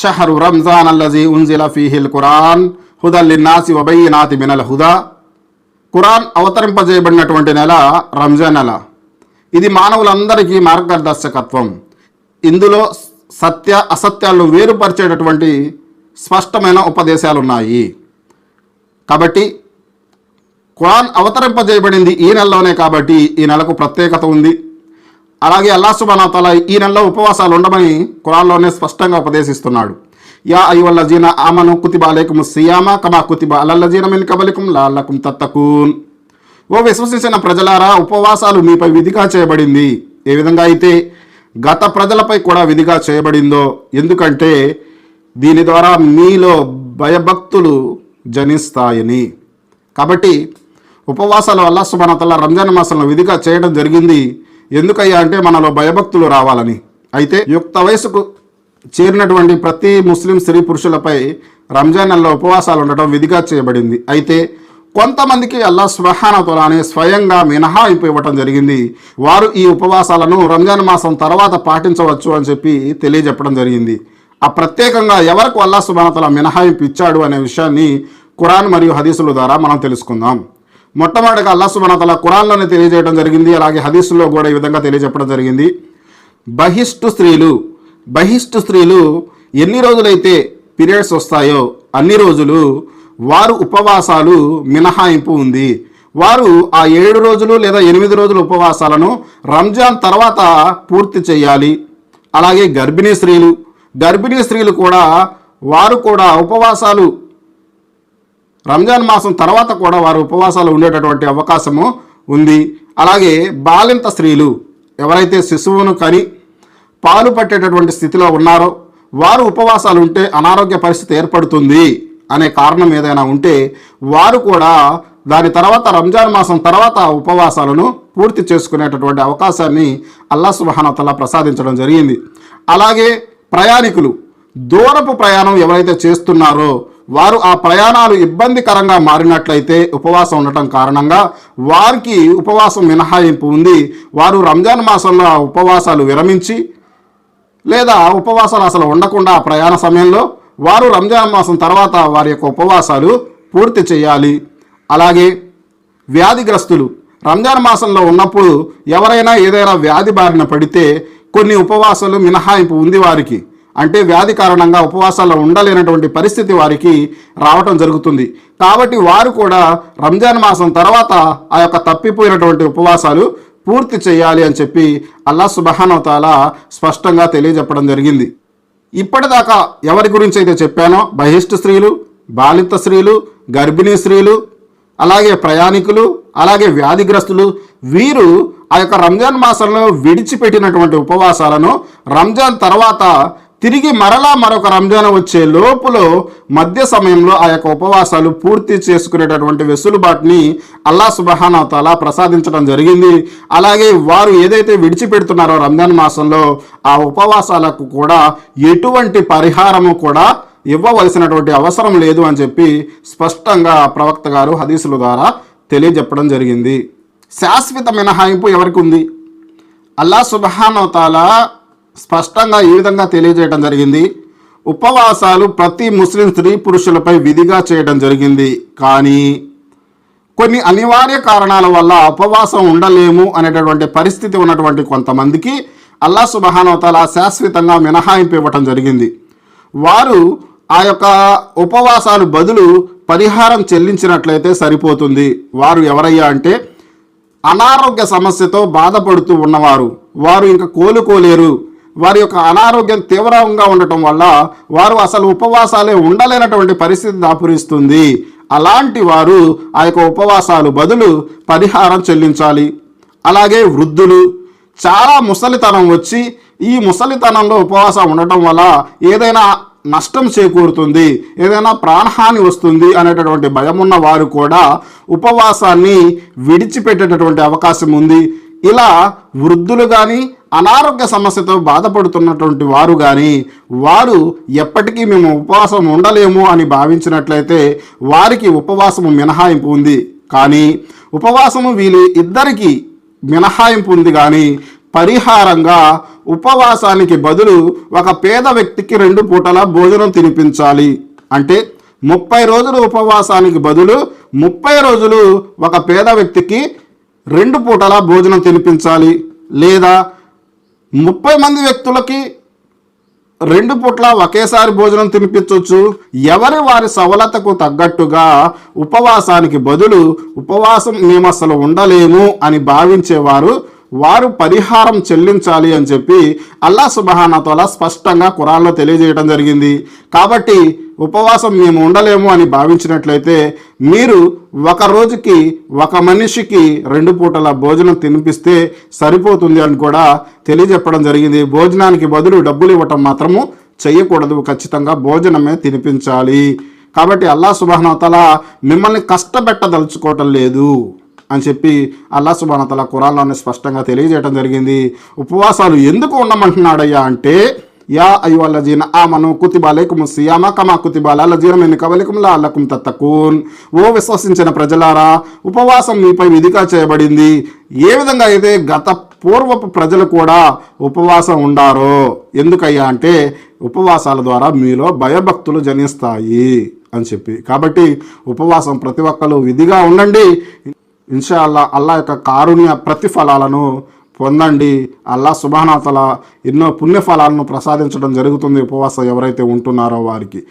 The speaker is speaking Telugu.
షహరు రంజాన్ అల్లజీ ఉంజిల ఫీహిల్ ఖురాన్ హుదల్లిన్నాసి వబయ్యనాతి మినల్ హుదా ఖురాన్ అవతరింపజేయబడినటువంటి నెల రంజాన్ నెల. ఇది మానవులందరికీ మార్గదర్శకత్వం. ఇందులో సత్య అసత్యాలను వేరుపరిచేటటువంటి స్పష్టమైన ఉపదేశాలు ఉన్నాయి కాబట్టి ఖురాన్ అవతరింపజేయబడింది ఈ నెలలోనే కాబట్టి ఈ నెలకు ప్రత్యేకత ఉంది. అలాగే అల్లా సుబానతల ఈ నెలలో ఉపవాసాలు ఉండమని కురాల్లోనే స్పష్టంగా ఉపదేశిస్తున్నాడు. యా అయ్యువల్లజీన ఆమను కుతిబా సియామా సియామ కమా కుతిబా అల్లల్లజీన మిన్ కబలికుం లాల్లకుం తత్తకూన్. ఓ విశ్వసించిన ప్రజలారా ఉపవాసాలు మీపై విధిగా చేయబడింది. ఏ విధంగా అయితే గత ప్రజలపై కూడా విధిగా చేయబడిందో ఎందుకంటే దీని ద్వారా మీలో భయభక్తులు జనిస్తాయని. కాబట్టి ఉపవాసాల వల్ల సుమనతల రంజాన్ మాసంలో విధిగా చేయడం జరిగింది. ఎందుకయ్యా అంటే మనలో భయభక్తులు రావాలని. అయితే యుక్త వయసుకు చేరినటువంటి ప్రతి ముస్లిం స్త్రీ పురుషులపై రంజాన్ నెలలో ఉపవాసాలు ఉండటం విధిగా చేయబడింది. అయితే కొంతమందికి అల్లా స్వహానతోలానే స్వయంగా మినహాయింపు ఇవ్వటం జరిగింది. వారు ఈ ఉపవాసాలను రంజాన్ మాసం తర్వాత పాటించవచ్చు అని చెప్పి తెలియజెప్పడం జరిగింది. ఆ ప్రత్యేకంగా ఎవరికి అల్లా సుబానతల మినహాయింపు ఇచ్చాడు అనే విషయాన్ని ఖురాన్ మరియు హదీసుల ద్వారా మనం తెలుసుకుందాం. మొట్టమొదటిగా అల్లా సుబానతల కురాన్లోనే తెలియజేయడం జరిగింది. అలాగే హదీసుల్లో కూడా ఈ విధంగా తెలియజెప్పడం జరిగింది. బహిష్టు స్త్రీలు బహిష్టు స్త్రీలు ఎన్ని రోజులైతే పీరియడ్స్ వస్తాయో అన్ని రోజులు వారు ఉపవాసాలు మినహాయింపు ఉంది. వారు ఆ ఏడు రోజులు లేదా ఎనిమిది రోజుల ఉపవాసాలను రంజాన్ తర్వాత పూర్తి చేయాలి. అలాగే గర్భిణీ స్త్రీలు గర్భిణీ స్త్రీలు కూడా వారు కూడా ఉపవాసాలు రంజాన్ మాసం తర్వాత కూడా వారు ఉపవాసాలు ఉండేటటువంటి అవకాశము ఉంది. అలాగే బాలింత స్త్రీలు ఎవరైతే శిశువును కని పాలు పట్టేటటువంటి స్థితిలో ఉన్నారో వారు ఉపవాసాలు ఉంటే అనారోగ్య పరిస్థితి ఏర్పడుతుంది అనే కారణం ఏదైనా ఉంటే వారు కూడా దాని తర్వాత రంజాన్ మాసం తర్వాత ఉపవాసాలను పూర్తి చేసుకునేటటువంటి అవకాశాన్ని అల్లా సుబహానతల్లా ప్రసాదించడం జరిగింది. అలాగే ప్రయాణికులు దూరపు ప్రయాణం ఎవరైతే చేస్తున్నారో వారు ఆ ప్రయాణాలు ఇబ్బందికరంగా మారినట్లయితే ఉపవాసం ఉండటం కారణంగా వారికి ఉపవాసం మినహాయింపు ఉంది. వారు రంజాన్ మాసంలో ఆ ఉపవాసాలు విరమించి లేదా ఉపవాసాలు అసలు ఉండకుండా ఆ ప్రయాణ సమయంలో వారు రంజాన్ మాసం తర్వాత వారి యొక్క ఉపవాసాలు పూర్తి చేయాలి. అలాగే వ్యాధిగ్రస్తులు రంజాన్ మాసంలో ఉన్నప్పుడు ఎవరైనా ఏదైనా వ్యాధి బారిన పడితే కొన్ని ఉపవాసాలు మినహాయింపు ఉంది వారికి. అంటే వ్యాధి కారణంగా ఉపవాసాల్లో ఉండలేనటువంటి పరిస్థితి వారికి రావటం జరుగుతుంది. కాబట్టి వారు కూడా రంజాన్ మాసం తర్వాత ఆ యొక్క తప్పిపోయినటువంటి ఉపవాసాలు పూర్తి చేయాలి అని చెప్పి అల్లా సుబహానవతాల స్పష్టంగా తెలియజెప్పడం జరిగింది. ఇప్పటిదాకా ఎవరి గురించి అయితే చెప్పానో బహిష్టు స్త్రీలు బాలిత స్త్రీలు గర్భిణీ స్త్రీలు అలాగే ప్రయాణికులు అలాగే వ్యాధిగ్రస్తులు వీరు ఆ యొక్క రంజాన్ మాసంలో విడిచిపెట్టినటువంటి ఉపవాసాలను రంజాన్ తర్వాత తిరిగి మరలా మరొక రంజాన్ వచ్చే లోపులో మధ్య సమయంలో ఆ యొక్క ఉపవాసాలు పూర్తి చేసుకునేటటువంటి వెసులుబాటుని అల్లా సుబహానవతాల ప్రసాదించడం జరిగింది. అలాగే వారు ఏదైతే విడిచిపెడుతున్నారో రంజాన్ మాసంలో ఆ ఉపవాసాలకు కూడా ఎటువంటి పరిహారము కూడా ఇవ్వవలసినటువంటి అవసరం లేదు అని చెప్పి స్పష్టంగా ప్రవక్త గారు హదీసుల ద్వారా తెలియజెప్పడం జరిగింది. శాశ్వత మినహాయింపు ఎవరికి ఉంది? అల్లా సుబహానవతాల స్పష్టంగా ఈ విధంగా తెలియజేయడం జరిగింది. ఉపవాసాలు ప్రతి ముస్లిం స్త్రీ పురుషులపై విధిగా చేయడం జరిగింది. కానీ కొన్ని అనివార్య కారణాల వల్ల ఉపవాసం ఉండలేము అనేటటువంటి పరిస్థితి ఉన్నటువంటి కొంతమందికి అల్లా సుబహానవతల శాశ్వతంగా మినహాయింపు ఇవ్వటం జరిగింది. వారు ఆ యొక్క ఉపవాసాలు బదులు పరిహారం చెల్లించినట్లయితే సరిపోతుంది. వారు ఎవరయ్యా అంటే అనారోగ్య సమస్యతో బాధపడుతూ ఉన్నవారు. వారు ఇంకా కోలుకోలేరు. వారి యొక్క అనారోగ్యం తీవ్రంగా ఉండటం వల్ల వారు అసలు ఉపవాసాలే ఉండలేనటువంటి పరిస్థితి దాపురిస్తుంది. అలాంటి వారు ఆ యొక్క ఉపవాసాలు బదులు పరిహారం చెల్లించాలి. అలాగే వృద్ధులు చాలా ముసలితనం వచ్చి ఈ ముసలితనంలో ఉపవాసం ఉండటం వల్ల ఏదైనా నష్టం చేకూరుతుంది ఏదైనా ప్రాణహాని వస్తుంది అనేటటువంటి భయం ఉన్న వారు కూడా ఉపవాసాన్ని విడిచిపెట్టేటటువంటి అవకాశం ఉంది. ఇలా వృద్ధులు కానీ అనారోగ్య సమస్యతో బాధపడుతున్నటువంటి వారు కానీ వారు ఎప్పటికీ మేము ఉపవాసం ఉండలేము అని భావించినట్లయితే వారికి ఉపవాసము మినహాయింపు ఉంది. కానీ ఉపవాసము వీళ్ళు ఇద్దరికి మినహాయింపు ఉంది కానీ పరిహారంగా ఉపవాసానికి బదులు ఒక పేద వ్యక్తికి రెండు పూటల భోజనం తినిపించాలి. అంటే ముప్పై రోజులు ఉపవాసానికి బదులు ముప్పై రోజులు ఒక పేద వ్యక్తికి రెండు పూటల భోజనం తినిపించాలి. లేదా ముప్పై మంది వ్యక్తులకి రెండు పూట్ల ఒకేసారి భోజనం తినిపించవచ్చు ఎవరి వారి సవలతకు తగ్గట్టుగా ఉపవాసానికి బదులు ఉపవాసం మేము అసలు ఉండలేము అని భావించేవారు వారు పరిహారం చెల్లించాలి అని చెప్పి అల్లా సుబహానతోల స్పష్టంగా కురాల్లో తెలియజేయడం జరిగింది. కాబట్టి ఉపవాసం మేము ఉండలేము అని భావించినట్లయితే మీరు ఒక రోజుకి ఒక మనిషికి రెండు పూటల భోజనం తినిపిస్తే సరిపోతుంది అని కూడా తెలియజెప్పడం జరిగింది. భోజనానికి బదులు డబ్బులు ఇవ్వటం మాత్రము చేయకూడదు. ఖచ్చితంగా భోజనమే తినిపించాలి. కాబట్టి అల్లా సుబాహనతల మిమ్మల్ని కష్టపెట్టదలుచుకోవటం లేదు అని చెప్పి అల్లా సుబానతల ఖురాన్లోనే స్పష్టంగా తెలియజేయడం జరిగింది. ఉపవాసాలు ఎందుకు ఉండమంటున్నాడయ్యా అంటే యా అయ్యువల్లజీన ఆమను కుతిబాలేకుం సియామ కమా కుతిబాలజీన మెన్ కవలికుం లాల్లకుం తత్తకూన్. ఓ విశ్వసించిన ప్రజలారా ఉపవాసం మీపై విధిగా చేయబడింది. ఏ విధంగా అయితే గత పూర్వపు ప్రజలు కూడా ఉపవాసం ఉండారో ఎందుకయ్యా అంటే ఉపవాసాల ద్వారా మీలో భయభక్తులు జనిస్తాయి అని చెప్పి. కాబట్టి ఉపవాసం ప్రతి ఒక్కరు విధిగా ఉండండి. ఇన్షాల్లా అల్లా యొక్క కారుణ్య ప్రతిఫలాలను పొందండి. అల్లా సుబానాతల ఎన్నో పుణ్యఫలాలను ప్రసాదించడం జరుగుతుంది. ఉపవాసం ఎవరైతే ఉంటున్నారో వారికి.